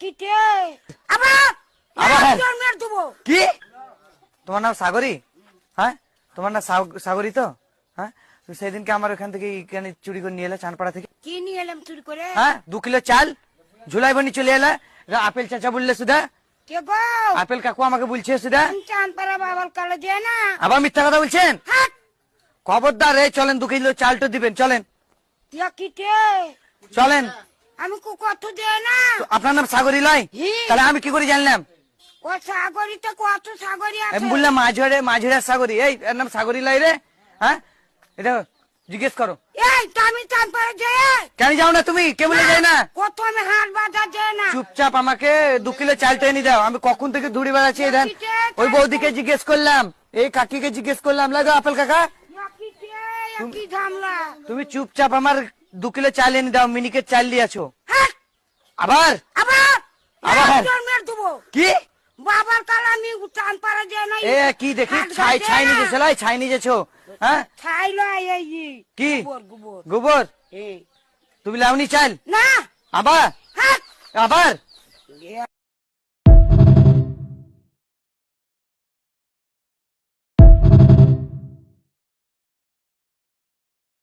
কিটে আবার মেরে দেবো। কি? তোমার নাম সাগরী? হ্যাঁ? তোমার নাম সাগরী তো? হ্যাঁ? সেদিনকে আমার ওখান থেকে এখানে চুরি করে নিয়ে এলে চানপাড়া থেকে। কি নিয়ে এলাম চুরি করে? হ্যাঁ? দু কিলো চাল ঝুলাই বনি চলে এলে আপেল চাচা বললে সুধা। কে গো আপেল কাকু আমাকে বলছে সুধা। আবার মিথ্যা কথা বলছেন? হাট খবরদার রে চলেন দু কিলো চালটা দিবেন চলেন। চলেন। আমি কত দেয় না? আপনার নাম সাগরী লয়? তাহলে আমি কি করে জানলাম? ও সাগরিতে কত সাগরি আমি আছে? বললাম মাঝরে মাঝরে সাগরী। এই এর নাম সাগরী লয় রে। হ্যাঁ? এটা জিজ্ঞেস করো। এই তো আমি চাঁদপাড়া যাই কেন যাও না তুমি? কে বলে যাই না? কত আমি হাট বাজার যাই না। চুপচাপ আমাকে দু কিলো চালটা এনে দাও। আমি কখন থেকে ধুড়ি বেড়াচ্ছি এই ওই বৌদিকে জিজ্ঞেস করলাম। এই কাকিকে জিজ্ঞেস করলাম লাগো আপেল কাকা? তুমি চুপচাপ আমার দু কিলো চাল এনে দাও মিনিকেট চাল দিয়েছ আবার? আবার? আবার? একজন মেরে দেবো কি? বাবার কাল আমি পারা যায় না এ কি দেখি? ছাই। ছাই নিয়ে লাই ছাই নিজেছো হ্যাঁ? ছাই লয় এই। কি? গোবর গোবর। গোবর? তুমি লাউনি চাল? না। আবার? হ্যাঁ আবার?